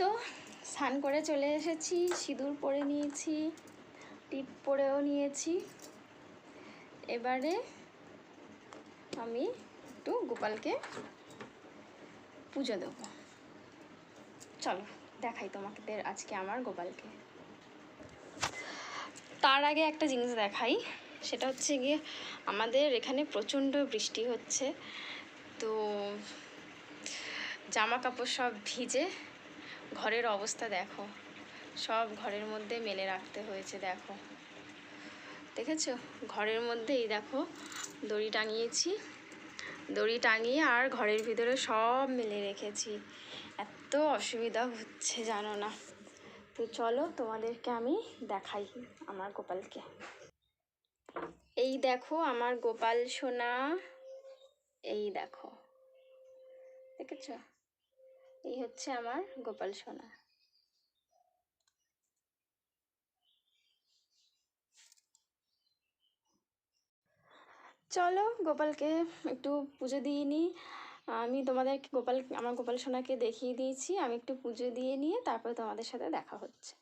তো স্নান করে চলে এসেছি, সিঁদুর পরে নিয়েছি, টিপ পরেও নিয়েছি। এবারে আমি একটু গোপালকে পুজো দেবো। চলো, দেখাই তোমাকে আজকে আমার গোপালকে। তার আগে একটা জিনিস দেখাই, সেটা হচ্ছে গিয়ে আমাদের এখানে প্রচণ্ড বৃষ্টি হচ্ছে। তো জামা কাপড় সব ভিজে ঘরের অবস্থা দেখো। সব ঘরের মধ্যে মেলে রাখতে হয়েছে, দেখো। দেখেছ? ঘরের মধ্যেই দেখো, দড়ি টাঙিয়েছি। দড়ি টাঙিয়ে আর ঘরের ভিতরে সব মেলে রেখেছি। এত অসুবিধা হচ্ছে, জানো না। তো চলো তোমাদেরকে আমি দেখাই আমার গোপালকে। এই দেখো আমার গোপাল সোনা। এই দেখো। দেখেছ? এই হচ্ছে আমার গোপাল সোনা। চলো গোপালকে একটু পুজো দিয়ে নিই। আমি তোমাদের গোপাল, আমার গোপাল সোনাকে দেখিয়ে দিয়েছি। আমি একটু পুজো দিয়ে নিয়ে তারপরে তোমাদের সাথে দেখা হচ্ছে।